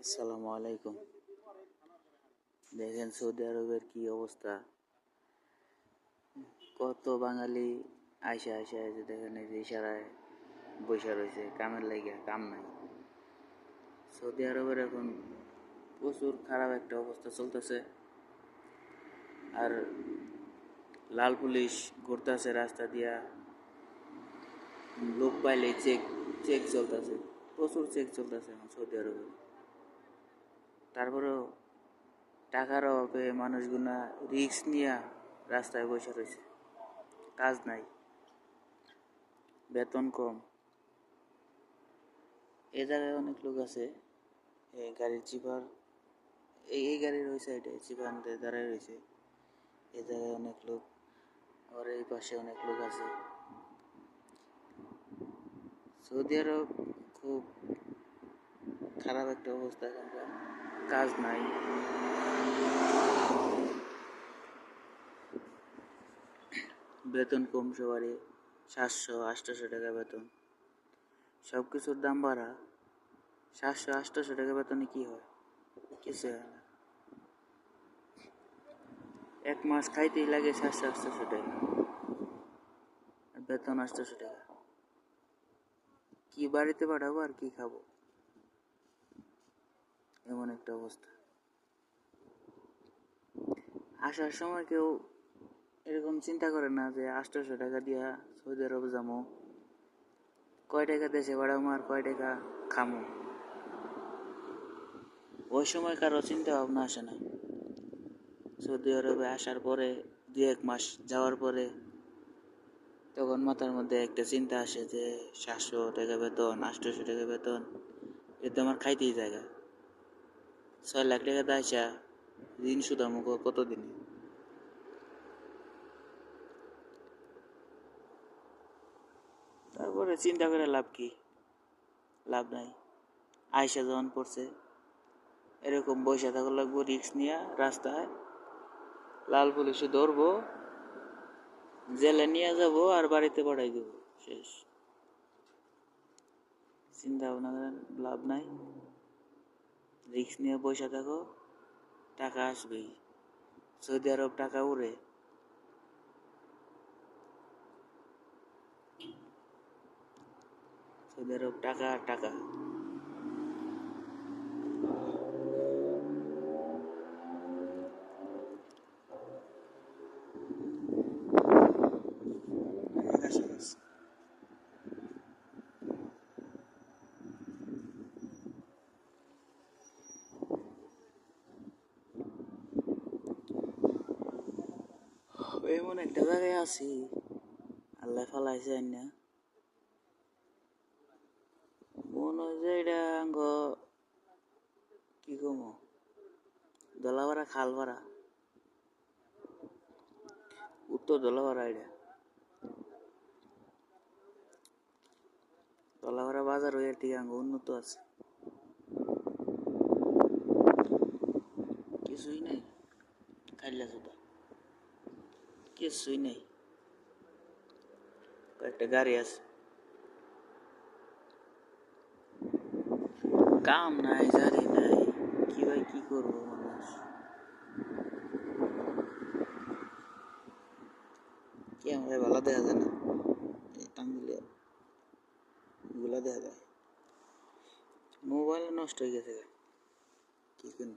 আসসালামু আলাইকুম। দেখেন সৌদি আরবের কি অবস্থা। কত বাঙালি আইসা আইসা যে দেখেন এই যে ইশারায় বৈশা রয়েছে কামের লাগিয়া কাম নাই। সৌদি আরবের এখন প্রচুর খারাপ একটা অবস্থা চলতেছে। আর লাল পুলিশ ঘুরতেছে রাস্তা দিয়া। লোক পাইলে চেক চেক চলতেছে। প্রচুর চেক চলতেছে এখন সৌদি আরবে তারপরেও টাকার অভাবে মানুষগুলা রিক্স নিয়ে রাস্তায় বসে রয়েছে। কাজ নাই। বেতন কম। এ জায়গায় অনেক লোক আছে এই গাড়ির চিপার এই এই গাড়ির ওই সাইডে চিপার দাঁড়ায় রয়েছে। এ জায়গায় অনেক লোক, আবার এই পাশে অনেক লোক আছে। সৌদি আরব খুব খারাপ একটা অবস্থা। এখানকার কাজ নাই। বেতন কম সবারই, সাতশো আটশোশো টাকা বেতন। সব কিছুর দাম বাড়া, সাতশো আটশোশো টাকা বেতনে কি হয়? কিছু হয় না। এক মাস খাইতেই লাগে সাতশো আটশোশো টাকা। বেতন আটশোশো টাকা। কি বাড়িতে পাঠাবো আর কি খাব? এমন একটা অবস্থা। আসার সময় কেউ এরকম চিন্তা করে না যে আটশোশো টাকা দিয়া সৌদি আরব যাব কয় টাকা দেশে বাড়াবো আর কয় টাকা খামো। ওই সময় কারও চিন্তা ভাবনা আসে না। সৌদি আরবে আসার পরে, দু এক মাস যাওয়ার পরে তখন মাথার মধ্যে একটা চিন্তা আসে যে সাতশো টাকা বেতন আটশোশো টাকা বেতন এতে আমার খাইতেই জায়গা। ছয় লাখ টাকা দায়সা ঋণ সুদা মুখ কতদিন? তারপরে চিন্তা করে লাভ কি? লাভ নাই। আয়সা যখন পড়ছে, এরকম বসে থাকা লাগবো রিক্স নিয়ে রাস্তায়। লাল পুলিশে ধরবো, জেলে নিয়ে যাব আর বাড়িতে পাঠাই দেবো, শেষ। চিন্তা ভাবনা করেন, লাভ নাই। রিক্স নিয়ে পয়সা থাকো টাকা আসবেই। সৌদি আরব টাকা উড়ে। সৌদি আরব টাকা টাকা। এমন একটা জায়গায় আছি আল্লাহ ফালাইছে না মনে হয় যে এটা আঙ্গ কি কম দলাপাড়া খালপাড়া উত্তর দলাপাড়া এটা দলাপাড়া বাজার হয়ে ঠিক আঙ্গ উন্নত আছে কিছুই নাই খাইলা সুতা কিছুই নেই। কয়েকটা গাড়ি আছে। কাম নাই, জারি নাই। কি ভাই, কি করব মানুষ? কি আমাদের ভালো দেখা যায় না? এই টাঙ্গুলিয়া। এগুলা দেখা যায়। মোবাইল নষ্ট হয়ে গেছে কি করব?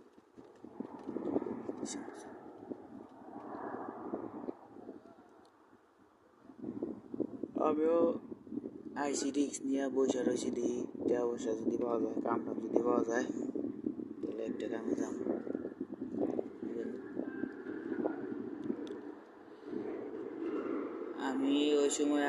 আমিও আইসি রিক্স নিয়ে বসে রয়েছি দিই দেওয়া পয়সা যদি পাওয়া যায় কাম টাম যদি পাওয়া যায়, তাহলে একটা কামে যাম। আমি ওই সময়